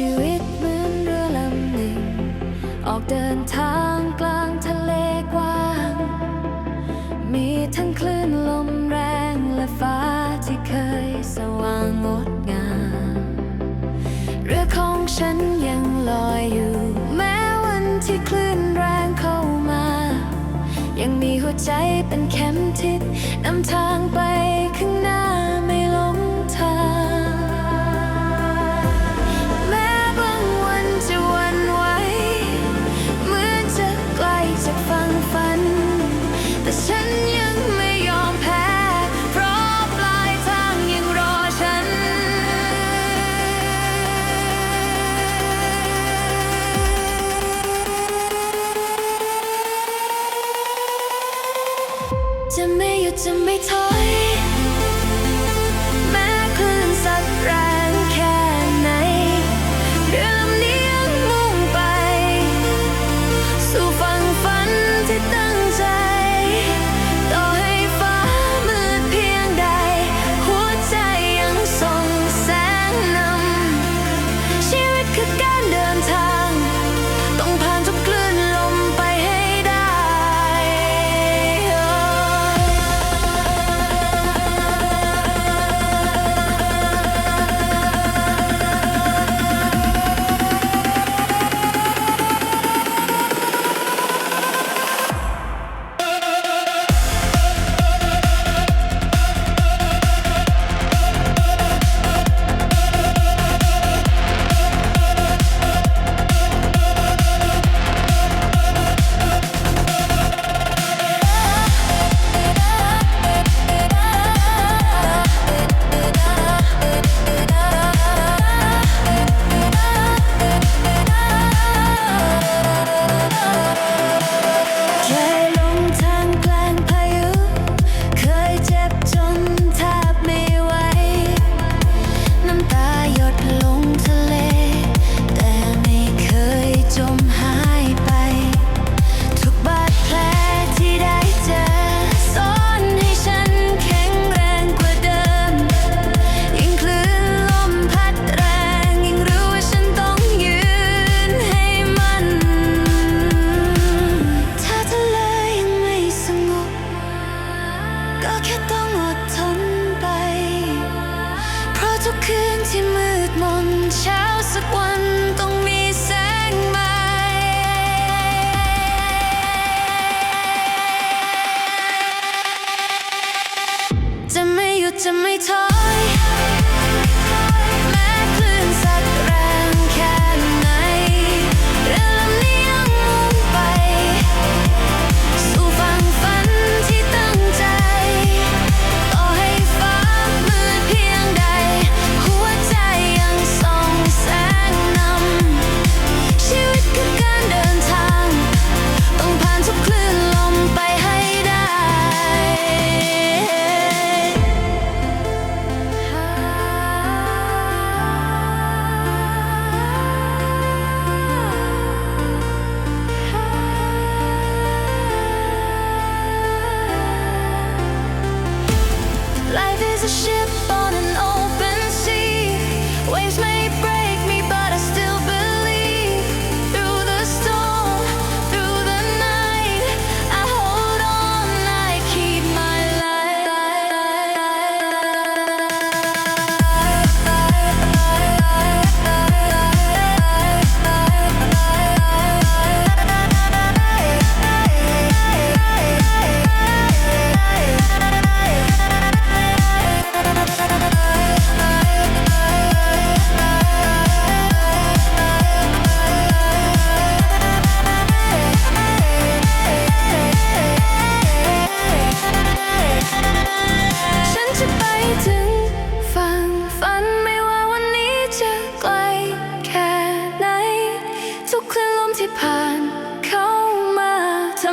ชีวิตเหมือนเรือลำหนึ่ง ออกเดินทางกลางทะเลกว้าง มีทั้งคลื่นลมแรงและฟ้าที่เคยสว่างงดงาม เรือของฉันยังลอยอยู่ แม้วันที่คลื่นแรงเข้ามา ยังมีหัวใจเป็นเข็มทิศนำทางไปข้างหน้า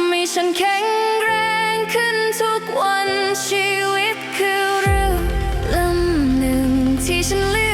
ำให้ฉันแข็งแรงขึ้นทุกวันชีวิตคือเรื่องลำหนึ่งที่ฉันเลือก